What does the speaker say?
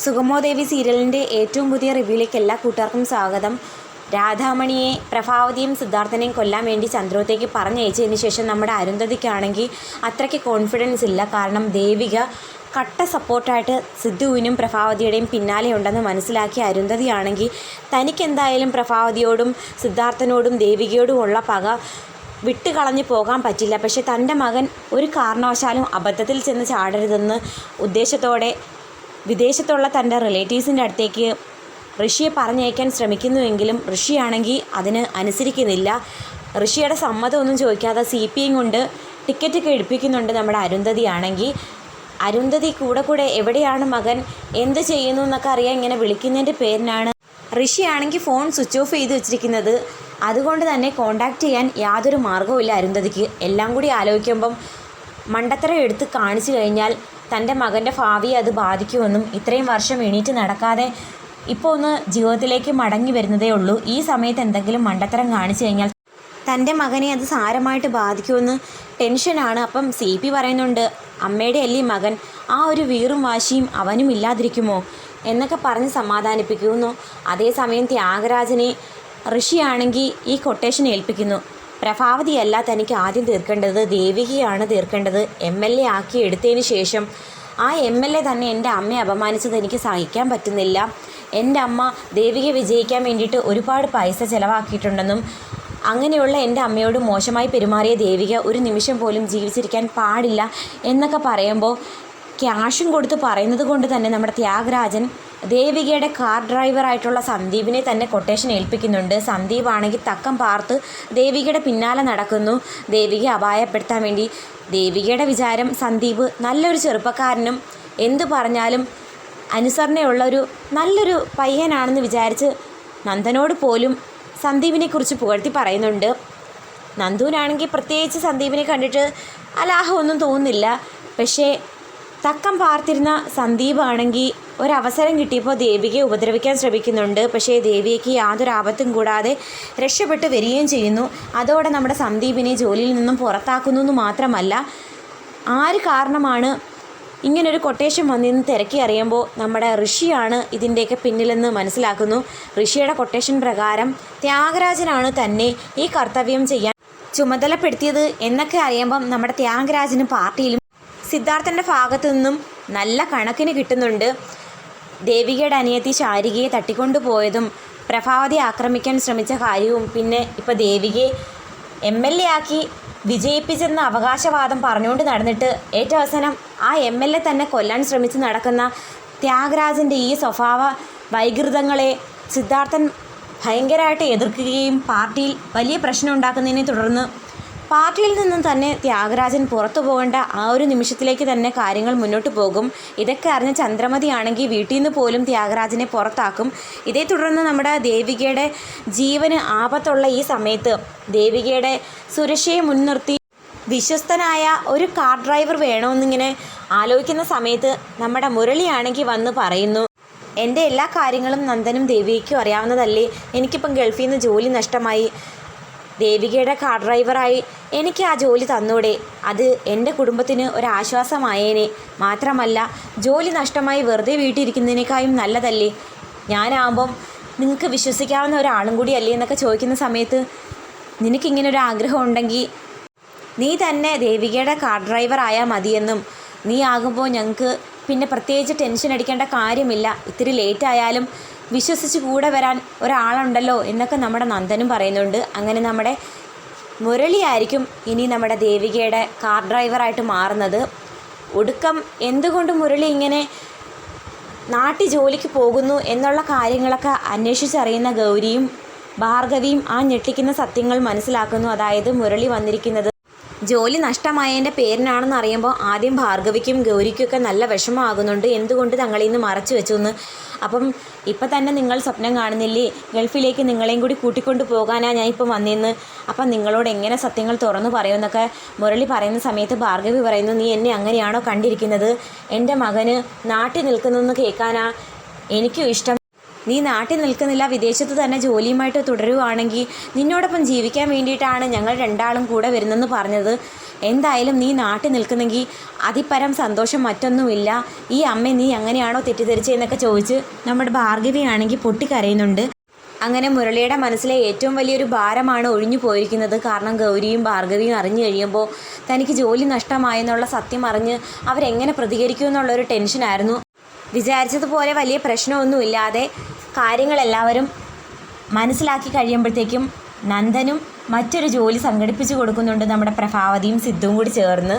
സുഗമോദേവി സീരിയലിന്റെ ഏറ്റവും പുതിയ റിവ്യൂയിലേക്ക് എല്ലാ കൂട്ടുകാർക്കും സ്വാഗതം. രാധാമണിയെ പ്രഭാവതിയും സിദ്ധാർത്ഥനെയും കൊല്ലാൻ വേണ്ടി ചന്ദ്രോത്തേക്ക് പറഞ്ഞയച്ചതിന് ശേഷം നമ്മുടെ അരുന്ധതിക്കാണെങ്കിൽ അത്രയ്ക്ക് കോൺഫിഡൻസ് ഇല്ല. കാരണം ദേവിക കട്ട സപ്പോർട്ടായിട്ട് സിദ്ധുവിനും പ്രഭാവതിയുടെയും പിന്നാലെ ഉണ്ടെന്ന് മനസ്സിലാക്കിയ അരുന്ധതിയാണെങ്കിൽ തനിക്കെന്തായാലും പ്രഭാവതിയോടും സിദ്ധാർത്ഥനോടും ദേവികയോടും ഉള്ള പക വിട്ടുകളഞ്ഞു പോകാൻ പറ്റില്ല. പക്ഷേ തന്റെ മകൻ ഒരു കാരണവശാലും അബദ്ധത്തിൽ ചെന്ന് ചാടരുതെന്ന് ഉദ്ദേശത്തോടെ വിദേശത്തുള്ള തന്റെ റിലേറ്റീവ്സിന്റെ അടുത്തേക്ക് ഋഷിയെ പറഞ്ഞയക്കാൻ ശ്രമിക്കുന്നുവെങ്കിലും ഋഷിയാണെങ്കിൽ അതിന് അനുസരിക്കുന്നില്ല. ഋഷിയുടെ സമ്മതമൊന്നും ചോദിക്കാതെ സി പി എം കൊണ്ട് ടിക്കറ്റൊക്കെ എടുപ്പിക്കുന്നുണ്ട് നമ്മുടെ അരുന്ധതി ആണെങ്കിൽ അരുന്ധതി കൂടെ കൂടെ എവിടെയാണ് മകൻ? എന്ത് ചെയ്യുന്നു എന്നൊക്കെ അറിയാൻ ഇങ്ങനെ വിളിക്കുന്നതിന്റെ പേരിനാണ് ഋഷിയാണെങ്കിൽ ഫോൺ സ്വിച്ച് ഓഫ് ചെയ്ത് വെച്ചിരിക്കുന്നത്. അതുകൊണ്ട് തന്നെ കോണ്ടാക്ട് ചെയ്യാൻ യാതൊരു മാർഗവുമില്ല അരുന്ധതിക്ക്. എല്ലാം കൂടി ആലോചിക്കുമ്പം മണ്ടത്തരം എടുത്ത് കാണിച്ചു കഴിഞ്ഞാൽ തന്റെ മകന്റെ ഭാവിയെ അത് ബാധിക്കുമെന്നും ഇത്രയും വർഷം എണീറ്റ് നടക്കാതെ ഇപ്പോൾ ഒന്ന് ജീവിതത്തിലേക്ക് മടങ്ങി വരുന്നതേ ഉള്ളൂ. ഈ സമയത്ത് എന്തെങ്കിലും മണ്ടത്തരം കാണിച്ചു കഴിഞ്ഞാൽ തന്റെ മകനെ അത് സാരമായിട്ട് ബാധിക്കുമെന്ന് ടെൻഷനാണ്. അപ്പം സി പി പറയുന്നുണ്ട് അമ്മയുടെ അല്ലേ മകൻ ആ ഒരു വീറും വാശിയും അവനും ഇല്ലാതിരിക്കുമോ? എന്നൊക്കെ പറഞ്ഞ് സമാധാനിപ്പിക്കുന്നു. അതേസമയം ത്യാഗരാജനെ ഋഷിയാണെങ്കിൽ ഈ കൊട്ടേഷൻ ഏൽപ്പിക്കുന്നു. പ്രഭാവതിയല്ല തനിക്ക് ആദ്യം തീർക്കേണ്ടത് ദേവികയാണ് തീർക്കേണ്ടത് എം എൽ എ ആക്കി എടുത്തതിന് ശേഷം. ആ എം എൽ എ തന്നെ എന്റെ അമ്മയെ അപമാനിച്ചത് എനിക്ക് സഹിക്കാൻ പറ്റുന്നില്ല. എന്റെ അമ്മ ദേവികയെ വിജയിക്കാൻ വേണ്ടിയിട്ട് ഒരുപാട് പൈസ ചിലവാക്കിയിട്ടുണ്ടെന്നും അങ്ങനെയുള്ള എന്റെ അമ്മയോട് മോശമായി പെരുമാറിയ ദേവിക ഒരു നിമിഷം പോലും ജീവിച്ചിരിക്കാൻ പാടില്ല എന്നൊക്കെ പറയുമ്പോൾ ക്യാഷും കൊടുത്ത് പറയുന്നത് കൊണ്ട് തന്നെ നമ്മുടെ ത്യാഗരാജൻ ദേവികയുടെ കാർ ഡ്രൈവറായിട്ടുള്ള സന്ദീപിനെ തന്നെ കൊട്ടേഷൻ ഏൽപ്പിക്കുന്നുണ്ട്. സന്ദീപ് ആണെങ്കിൽ തക്കം പാർത്ത് ദേവികയുടെ പിന്നാലെ നടക്കുന്നു. ദേവികയെ അപായപ്പെടുത്താൻ വേണ്ടി ദേവികയുടെ വിചാരം സന്ദീപ് നല്ലൊരു ചെറുപ്പക്കാരനും എന്തു പറഞ്ഞാലും അനുസരണയുള്ള ഒരു നല്ലൊരു പയ്യനാണെന്ന് വിചാരിച്ച് നന്ദനോട് പോലും സന്ദീപിനെക്കുറിച്ച് പുകഴ്ത്തി പറയുന്നുണ്ട്. നന്ദുവിനാണെങ്കിൽ പ്രത്യേകിച്ച് സന്ദീപിനെ കണ്ടിട്ട് അലാഹമൊന്നും തോന്നുന്നില്ല. പക്ഷേ തക്കം പാർത്തിരുന്ന സന്ദീപ് ആണെങ്കിൽ ഒരവസരം കിട്ടിയപ്പോൾ ദേവികയെ ഉപദ്രവിക്കാൻ ശ്രമിക്കുന്നുണ്ട്. പക്ഷേ ദേവികയ്ക്ക് യാതൊരു ആപത്തും കൂടാതെ രക്ഷപ്പെട്ട് വരികയും ചെയ്യുന്നു. അതോടെ നമ്മുടെ സന്ദീപിനെ ജോലിയിൽ നിന്നും പുറത്താക്കുന്നു എന്ന് മാത്രമല്ല ആര് കാരണമാണ് ഇങ്ങനൊരു കൊട്ടേഷൻ വന്നിന്ന് തിരക്കി അറിയുമ്പോൾ നമ്മുടെ ഋഷിയാണ് ഇതിന്റെയൊക്കെ പിന്നിലെന്ന് മനസ്സിലാക്കുന്നു. ഋഷിയുടെ കൊട്ടേഷൻ പ്രകാരം ത്യാഗരാജനാണ് തന്നെ ഈ കർത്തവ്യം ചെയ്യാൻ ചുമതലപ്പെടുത്തിയത് എന്നൊക്കെ അറിയുമ്പം നമ്മുടെ ത്യാഗരാജനും പാർട്ടിയിലും സിദ്ധാർത്ഥന്റെ ഭാഗത്തു നിന്നും നല്ല കണക്കിന് കിട്ടുന്നുണ്ട്. ദേവികയുടെ അനിയത്തി ശാരികയെ തട്ടിക്കൊണ്ടുപോയതും പ്രഭാവതി ആക്രമിക്കാൻ ശ്രമിച്ച കാര്യവും പിന്നെ ഇപ്പോൾ ദേവികയെ എം എൽ എ ആക്കി വിജയിപ്പിച്ചെന്ന അവകാശവാദം പറഞ്ഞുകൊണ്ട് നടന്നിട്ട് ഏറ്റവും അവസാനം ആ എം എൽ എ തന്നെ കൊല്ലാൻ ശ്രമിച്ച് നടക്കുന്ന ത്യാഗരാജന്റെ ഈ സ്വഭാവ വൈകൃതങ്ങളെ സിദ്ധാർത്ഥൻ ഭയങ്കരമായിട്ട് എതിർക്കുകയും പാർട്ടിയിൽ വലിയ പ്രശ്നം ഉണ്ടാക്കുന്നതിനെ തുടർന്ന് പാർട്ടിയിൽ നിന്നും തന്നെ ത്യാഗരാജൻ പുറത്തു പോകേണ്ട ആ ഒരു നിമിഷത്തിലേക്ക് തന്നെ കാര്യങ്ങൾ മുന്നോട്ട് പോകും. ഇതൊക്കെ അറിഞ്ഞ ചന്ദ്രമതി ആണെങ്കിൽ വീട്ടിൽ നിന്ന് പോലും ത്യാഗരാജനെ പുറത്താക്കും. ഇതേ തുടർന്ന് നമ്മുടെ ദേവികയുടെ ജീവന് ആപത്തുള്ള ഈ സമയത്ത് ദേവികയുടെ സുരക്ഷയെ മുൻനിർത്തി വിശ്വസ്തനായ ഒരു കാർ ഡ്രൈവർ വേണമെന്നിങ്ങനെ ആലോചിക്കുന്ന സമയത്ത് നമ്മുടെ മുരളിയാണെങ്കിൽ വന്ന് പറയുന്നു എന്റെ എല്ലാ കാര്യങ്ങളും നന്ദനും ദേവിക്കും അറിയാവുന്നതല്ലേ. എനിക്കിപ്പം ഗൾഫിൽ നിന്ന് ജോലി നഷ്ടമായി. ദേവികയുടെ കാർ ഡ്രൈവറായി എനിക്ക് ആ ജോലി തന്നൂടെ. അത് എന്റെ കുടുംബത്തിന് ഒരാശ്വാസമായേനെ. മാത്രമല്ല ജോലി നഷ്ടമായി വെറുതെ വീട്ടിലിരിക്കുന്നതിനേക്കാളും നല്ലതല്ലേ? ഞാനാകുമ്പം നിങ്ങൾക്ക് വിശ്വസിക്കാവുന്ന ഒരാളും കൂടി അല്ലേ എന്നൊക്കെ ചോദിക്കുന്ന സമയത്ത് നിനക്കിങ്ങനെ ഒരു ആഗ്രഹം ഉണ്ടെങ്കിൽ നീ തന്നെ ദേവികയുടെ കാർ ഡ്രൈവർ ആയാൽ മതിയെന്നും നീ ആകുമ്പോൾ ഞങ്ങൾക്ക് പിന്നെ പ്രത്യേകിച്ച് ടെൻഷൻ അടിക്കേണ്ട കാര്യമില്ല. ഇത്തിരി ലേറ്റ് ആയാലും വിശ്വസിച്ച് കൂടെ വരാൻ ഒരാളുണ്ടല്ലോ എന്നൊക്കെ നമ്മുടെ നന്ദനും പറയുന്നുണ്ട്. അങ്ങനെ നമ്മുടെ മുരളിയായിരിക്കും ഇനി നമ്മുടെ ദേവികയുടെ കാർ ഡ്രൈവറായിട്ട് മാറുന്നത്. ഒടുക്കം എന്തുകൊണ്ട് മുരളി ഇങ്ങനെ നാട്ടി ജോലിക്ക് പോകുന്നു എന്നുള്ള കാര്യങ്ങളൊക്കെ അന്വേഷിച്ചറിയുന്ന ഗൗരിയും ഭാർഗവിയും ആ ഞെട്ടിക്കുന്ന സത്യങ്ങൾ മനസ്സിലാക്കുന്നു. അതായത് മുരളി വന്നിരിക്കുന്നത് ജോലി നഷ്ടമായതിന്റെ പേരിനാണെന്ന് അറിയുമ്പോൾ ആദ്യം ഭാർഗവിക്കും ഗൗരിക്കൊക്കെ നല്ല വിഷമമാകുന്നുണ്ട്. എന്തുകൊണ്ട് തങ്ങളിൽ നിന്ന് മറച്ചു വെച്ചു എന്ന് അപ്പം ഇപ്പം തന്നെ നിങ്ങൾ സ്വപ്നം കാണുന്നില്ലേ? ഗൾഫിലേക്ക് നിങ്ങളെയും കൂടി കൂട്ടിക്കൊണ്ട് പോകാനാണ് ഞാൻ ഇപ്പം വന്നിന്ന്. അപ്പം നിങ്ങളോട് എങ്ങനെ സത്യങ്ങൾ തുറന്നു പറയുമെന്നൊക്കെ മുരളി പറയുന്ന സമയത്ത് ഭാർഗവി പറയുന്നു നീ എന്നെ അങ്ങനെയാണോ കണ്ടിരിക്കുന്നത്? എന്റെ മകന് നാട്ടിൽ നിൽക്കുന്നതെന്ന് കേൾക്കാനാ എനിക്കും ഇഷ്ടം. നീ നാട്ടിൽ നിൽക്കുന്നില്ല വിദേശത്ത് തന്നെ ജോലിയുമായിട്ട് തുടരുകയാണെങ്കിൽ നിന്നോടൊപ്പം ജീവിക്കാൻ വേണ്ടിയിട്ടാണ് ഞങ്ങൾ രണ്ടാളും കൂടെ വരുന്നെന്ന് പറഞ്ഞത്. എന്തായാലും നീ നാട്ടിൽ നിൽക്കുന്നെങ്കിൽ അതിപ്പരം സന്തോഷം മറ്റൊന്നുമില്ല. ഈ അമ്മ നീ അങ്ങനെയാണോ തെറ്റിദ്ധരിച്ചതെന്നൊക്കെ ചോദിച്ച് നമ്മുടെ ഭാർഗവിയാണെങ്കിൽ പൊട്ടിക്കരയുന്നുണ്ട്. അങ്ങനെ മുരളിയുടെ മനസ്സിലെ ഏറ്റവും വലിയൊരു ഭാരമാണ് ഒഴിഞ്ഞു പോയിരിക്കുന്നത്. കാരണം ഗൗരിയും ഭാർഗവിയും അറിഞ്ഞു കഴിയുമ്പോൾ തനിക്ക് ജോലി നഷ്ടമായെന്നുള്ള സത്യം അറിഞ്ഞ് അവരെങ്ങനെ പ്രതികരിക്കുമെന്നുള്ളൊരു ടെൻഷനായിരുന്നു. വിചാരിച്ചതുപോലെ വലിയ പ്രശ്നമൊന്നുമില്ലാതെ കാര്യങ്ങളെല്ലാവരും മനസ്സിലാക്കി കഴിയുമ്പോഴത്തേക്കും നന്ദനും മറ്റൊരു ജോലി സംഘടിപ്പിച്ചു കൊടുക്കുന്നുണ്ട് നമ്മുടെ പ്രഭാവതിയും സിദ്ധുവും കൂടി ചേർന്ന്.